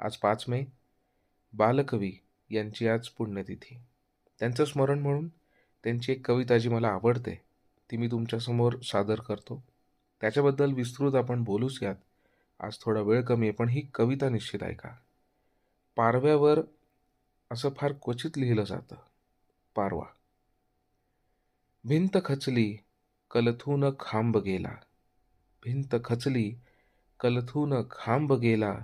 आज पाच मे बालकवी यांची आज पुण्यतिथी. त्यांचं स्मरण म्हणून त्यांची एक कविता जी मला आवडते ती मी तुमच्यासमोर सादर करतो. त्याच्याबद्दल विस्तृत आपण बोलूच यात. आज थोडा वेळ कमी आहे पण ही कविता निश्चित आहे का पारव्यावर असं फार क्वचित लिहिलं जातं. पारवा. भिंत खचली कलथून खांब गेला. भिंत खचली कलथून खांब गेला.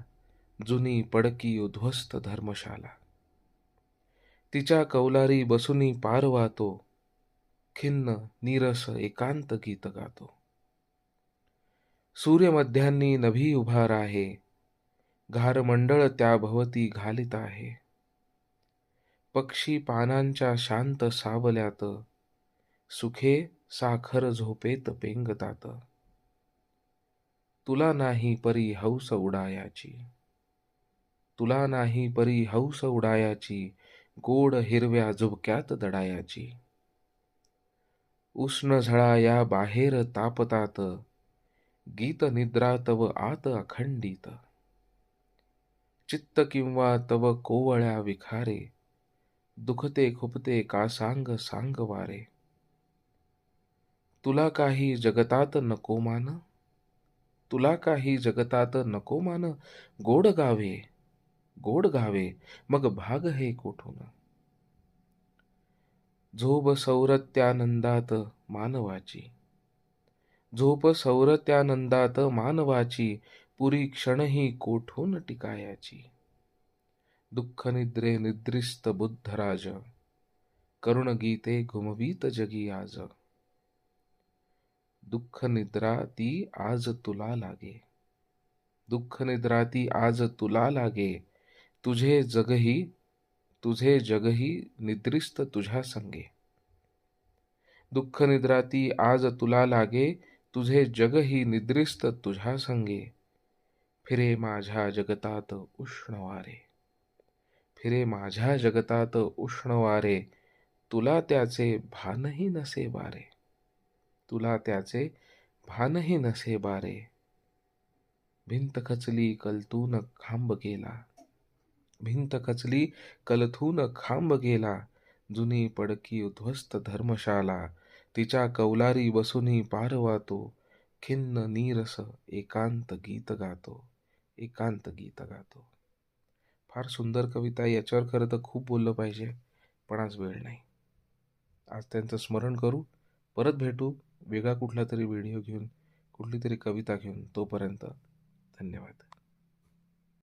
जुनी पडकी उद्ध्वस्त धर्मशाला. तिच्या कौलारी बसुनी पार वातो खिन्न नीरस एकांत गीत गातो. सूर्यमध्यांनी नभी उभार आहे घारमंडळ त्या भवती घालित आहे. पक्षी पानांच्या शांत सावल्यात सुखे साखर झोपेत पेंगतात. तुला नाही परी हौस उडायाची. तुला नाही परी हौस उडायाची गोड हिरव्या झुबक्यात दडायाची. उष्ण झळा या बाहेर तापतात गीत निद्रा तव आत अखंडित. चित्त किंवा तव कोवळ्या विखारे दुखते खुपते का सांग सांग वारे तुला काही जगतात नको मान तुला काही जगतात नको मान गोड गावे. गोड गावे मग भाग हे कोठून? झोप सौरत्यानंदात मानवाची. झोप सौरत्यानंदात मानवाची पुरी क्षणही कोठून टिकायाची? दुःख निद्रे निद्रिस्त बुद्धराज करुण गीते घुमवीत जगी आज. दुःख निद्रा ती आज तुला लागे. दुःख निद्रा ती आज तुला लागे. तुझे जगही तुझे जगही निद्रिस्त तुझ्या संगे. दुःख निद्रा ती आज तुला लागे तुझे जगही निद्रिस्त तुझ्या संगे. फिरे माझ्या जगतात उष्ण वारे फिरे माझ्या जगतात उष्ण वारे तुला त्याचे भानही नसे वारे तुला त्याचे भानही नसे बारे. भिंत खचली कलतून खांब गेला. भिंत खचली कलथून खांब गेला. जुनी पडकी उद्ध्वस्त धर्मशाला. तिच्या कौलारी बसुनी पारवातो खिन्न नीरस एकांत गीत गातो. एकांत गीत गातो. फार सुंदर कविता याच्यावर खरं तर खूप बोललं पाहिजे पण आज वेळ नाही. आज त्यांचं स्मरण करू परत भेटू वेगळा कुठला तरी व्हिडिओ घेऊन कुठली तरी कविता घेऊन तोपर्यंत धन्यवाद.